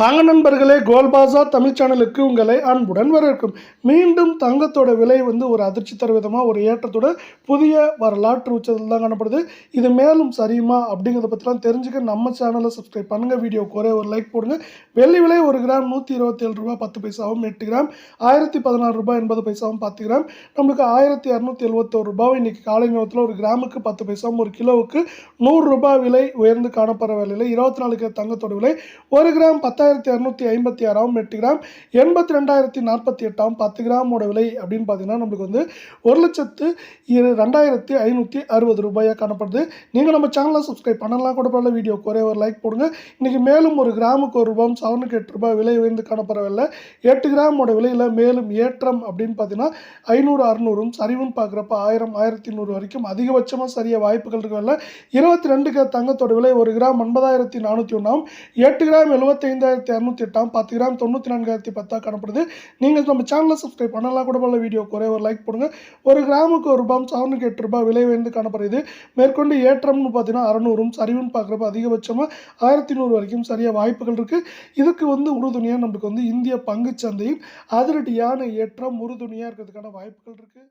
வாங்க நண்பர்களே கோல்பாசா தமிழ் சேனலுக்கு உங்களை அன்புடன் வரவேற்கும். மீண்டும் தங்கத்தோட விலை வந்து ஒரு அதிர்ச்சி தர விதமாக ஒரு ஏற்றத்தோட புதிய வரலாற்று உச்சத்தில் தான் காணப்படுது. இது மேலும் சரியுமா அப்படிங்கிறத பற்றிலாம் தெரிஞ்சுக்க நம்ம சேனலை சப்ஸ்கிரைப் பண்ணுங்கள் வீடியோ குறைய ஒரு லைக் போடுங்க. வெள்ளி விலை ஒரு கிராம் நூற்றி இருபத்தேழு ரூபா பத்து பைசாவும் எட்டு கிராம். ஆயிரத்தி பதினாறு ரூபாய் எண்பது பைசாவும் பத்து கிராம். நம்மளுக்கு ஆயிரத்தி இரநூத்தி எழுபத்தோரு ரூபாய் இன்றைக்கி காலை நேரத்தில் ஒரு கிராமுக்கு பத்து பைசாவும் ஒரு கிலோவுக்கு நூறு ரூபாய் விலை உயர்ந்து காணப்படுற வேலையில் இருபத்தி நாலு கிராம் தங்கத்தோட விலை ஒரு கிராம் பத்தாயிரத்தி இரநூத்தி ஐம்பத்தி ஆறாம் எட்டு கிராம் எண்பத்தி ரெண்டாயிரத்தி நாற்பத்தி எட்டாம் பத்து கிராமோட விலை அப்படின்னு பார்த்தீங்கன்னா நம்மளுக்கு வந்து ஒரு லட்சத்து ரெண்டாயிரத்தி ஐநூற்றி அறுபது ரூபாயாக காணப்படுது. நீங்கள் நம்ம சேனலை சப்ஸ்கிரைப் பண்ணலாம் கூட பரவாயில்ல வீடியோ குறைய ஒரு லைக் போடுங்க. இன்றைக்கி மேலும் ஒரு கிராமுக்கு ஒரு ரூபாய் செவனுக்கு எட்டு ரூபாய் விலை உயர்ந்து காணப்படவில்லை. எட்டு கிராமோட விலையில் மேலும் ஏற்றம் அப்படின்னு பார்த்தீங்கன்னா ஐநூறு அறுநூறும் சரிவுன்னு பார்க்குறப்ப ஆயிரம் ஆயிரத்தி நூறு வரைக்கும் அதிகபட்சமாக சரிய வாய்ப்புகள் இருக்கவில்லை. இருபத்தி ரெண்டு தங்கத்தோட விலை ஒரு கிராம் ஒன்பதாயிரத்தி நானூற்றி ஒன்றாம் எட்டு கிராம் எழுபத்தைந்தாயிரத்தி இரநூத்தி எட்டாம் பத்து கிராம் தொண்ணூற்றி நான்காயிரத்தி பத்தாக காணப்படுது. நீங்கள் நம்ம சேனலை சப்ஸ்கிரைப் பண்ணலாம் கூட பல வீடியோ குறை ஒரு லைக் போடுங்க. ஒரு கிராமுக்கு ஒரு ரூபாய் சவனுக்கு எட்டு ரூபாய் விலை உயர்ந்து காணப்படுது. மேற்கொண்டு ஏற்றம்னு பார்த்தீங்கன்னா அறநூறும் சரிவுன்னு பார்க்குறப்ப அதிகபட்சமாக ஆயிரத்தி நூறு வரைக்கும் சரியாக வாய்ப்புகள் இருக்குது இதுக்கு வந்து உறுதுணையாக நம்மளுக்கு வந்து இந்திய பங்குச் சந்தையில் அதிரடியான ஏற்றம் உறுதுணையாக இருக்கிறதுக்கான வாய்ப்புகள் இருக்குது